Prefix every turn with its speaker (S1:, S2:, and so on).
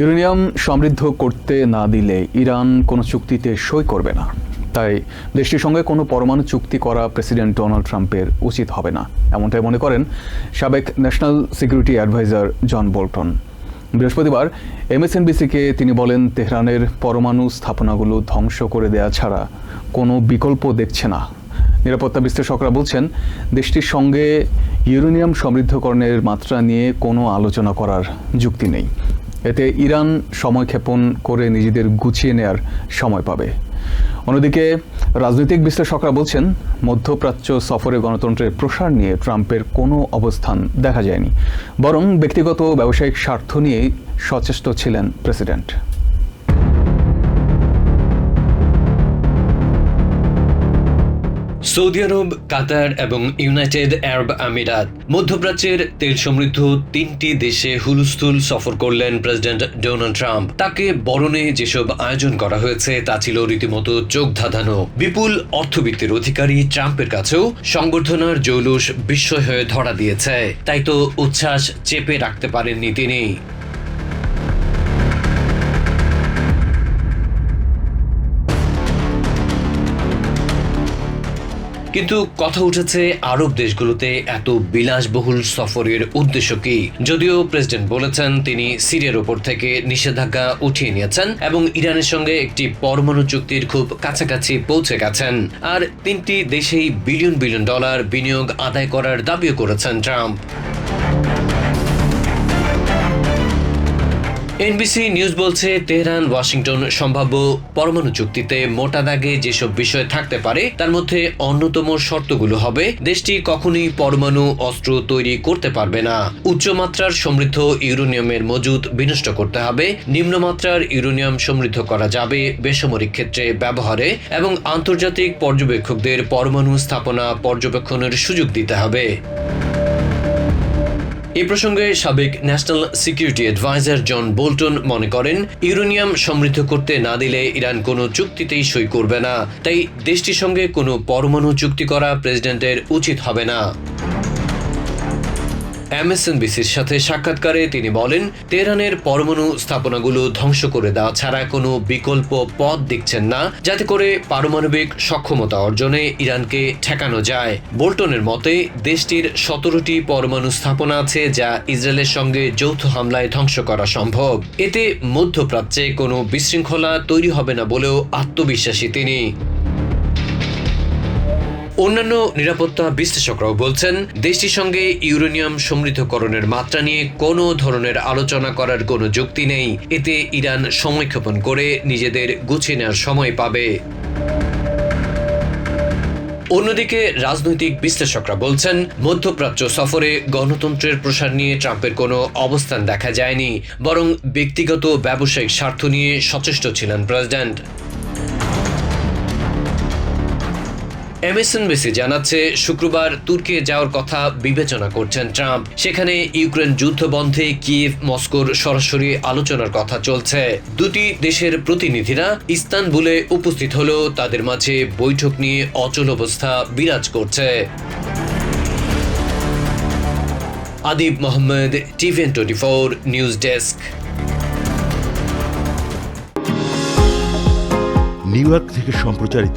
S1: Uranium সমৃদ্ধ করতে না দিলে ইরান কোনো চুক্তিতে সই করবে না। তাই দেশটির সঙ্গে কোনো পরমাণু চুক্তি করা প্রেসিডেন্ট ডোনাল্ড ট্রাম্পের উচিত হবে না, এমনটাই মনে করেন সাবেক national security adviser John Bolton. বৃহস্পতিবার এমএসএনবিসিকে তিনি বলেন, তেহরানের পরমাণু স্থাপনাগুলো ধ্বংস করে দেয়া ছাড়া কোনো বিকল্প দেখছে না। নিরাপত্তা বিশ্লেষকরা বলছেন, দেশটির সঙ্গে ইউরেনিয়াম সমৃদ্ধকরণের মাত্রা নিয়ে কোনো আলোচনা করার যুক্তি নেই। এতে ইরান সময়ক্ষেপণ করে নিজেদের গুছিয়ে নেয়ার সময় পাবে। অন্যদিকে, রাজনৈতিক বিশ্লেষকরা বলছেন, মধ্যপ্রাচ্য সফরে গণতন্ত্রের প্রসার নিয়ে ট্রাম্পের কোনো অবস্থান দেখা যায়নি। বরং ব্যক্তিগত ব্যবসায়িক স্বার্থ নিয়েই সচেষ্ট ছিলেন প্রেসিডেন্ট।
S2: সৌদি আরব, কাতার এবং ইউনাইটেড আরব আমিরাত মধ্যপ্রাচ্যের তেল সমৃদ্ধ তিনটি দেশে হুলস্থুল সফর করলেন প্রেসিডেন্ট ডোনাল্ড ট্রাম্প। তাকে বরণে যেসব আয়োজন করা হয়েছে, তা ছিল রীতিমতো চোখ ধাঁধানো। বিপুল অর্থবিত্তের অধিকারী ট্রাম্পের কাছেও সংবর্ধনার জৌলুস বিস্ময় হয়ে ধরা দিয়েছে। তাই তো উচ্ছ্বাস চেপে রাখতে পারেননি তিনি। কিন্তু কথা উঠেছে, আরব দেশগুলোতে এত বিলাসবহুল সফরের উদ্দেশ্য কি? যদিও প্রেসিডেন্ট বলেছেন, তিনি সিরিয়ার ওপর থেকে নিষেধাজ্ঞা উঠিয়ে নিয়েছেন এবং ইরানের সঙ্গে একটি পরমাণু চুক্তির খুব কাছাকাছি পৌঁছে গেছেন। আর তিনটি দেশেই বিলিয়ন বিলিয়ন ডলার বিনিয়োগ আদায় করার দাবিও করেছেন ট্রাম্প। এনবিসি নিউজ বলছে, তেহরান, ওয়াশিংটন সম্ভাব্য পরমাণু চুক্তিতে মোটা দাগে যেসব বিষয় থাকতে পারে, তার মধ্যে অন্যতম শর্তগুলো হবে, দেশটি কখনোই পরমাণু অস্ত্র তৈরি করতে পারবে না। উচ্চমাত্রার সমৃদ্ধ ইউরেনিয়ামের মজুদ বিনষ্ট করতে হবে, নিম্নমাত্রার ইউরেনিয়াম সমৃদ্ধ করা যাবে বেসামরিক ক্ষেত্রে ব্যবহারে, এবং আন্তর্জাতিক পর্যবেক্ষকদের পরমাণু স্থাপনা পর্যবেক্ষণের সুযোগ দিতে হবে। এ প্রসঙ্গে সাবেক national security adviser John Bolton মনে করেন, ইউরেনিয়াম সমৃদ্ধ করতে না দিলে ইরান কোনো চুক্তিতেই সই করবে না। তাই দেশটির সঙ্গে কোনো পরমাণু চুক্তি করা প্রেসিডেন্টের উচিত হবে না। এমএসএনবিসির সাথে সাক্ষাৎকারে তিনি বলেন, তেহরানের পরমাণু স্থাপনাগুলো ধ্বংস করে দেওয়া ছাড়া কোনো বিকল্প পথ দেখছেন না, যাতে করে পারমাণবিক সক্ষমতা অর্জনে ইরানকে ঠেকানো যায়। বোল্টনের মতে, দেশটির সতেরোটি পরমাণু স্থাপনা আছে যা ইসরায়েলের সঙ্গে যৌথ হামলায় ধ্বংস করা সম্ভব। এতে মধ্যপ্রাচ্যে কোনো বিশৃঙ্খলা তৈরি হবে না বলেও আত্মবিশ্বাসী তিনি। অন্যান্য নিরাপত্তা বিশ্লেষকরাও বলছেন, দেশটির সঙ্গে ইউরেনিয়াম সমৃদ্ধকরণের মাত্রা নিয়ে কোনো ধরনের আলোচনা করার কোনো যুক্তি নেই। এতে ইরান সময়ক্ষেপণ করে নিজেদের গুছিয়ে নেওয়ার সময় পাবে। অন্যদিকে রাজনৈতিক বিশ্লেষকরা বলছেন, মধ্যপ্রাচ্য সফরে গণতন্ত্রের প্রসার নিয়ে ট্রাম্পের কোনো অবস্থান দেখা যায়নি, বরং ব্যক্তিগত ব্যবসায়িক স্বার্থ নিয়ে সচেষ্ট ছিলেন প্রেসিডেন্ট। এমএসএনবিসি জানাচ্ছে, শুক্রবার তুর্কি যাওয়ার কথা বিবেচনা করছেন ট্রাম্প। সেখানে ইউক্রেন যুদ্ধ বন্ধে কিয়েভ, মস্কোর সরাসরি আলোচনার কথা চলছে। দুটি দেশের প্রতিনিধিরা ইস্তানবুলে উপস্থিত হলেও তাদের মাঝে বৈঠক নিয়ে অচল অবস্থা বিরাজ করছে। Adib Mohammad TVN twenty four news desk.
S3: New York থেকে সম্প্রচারিত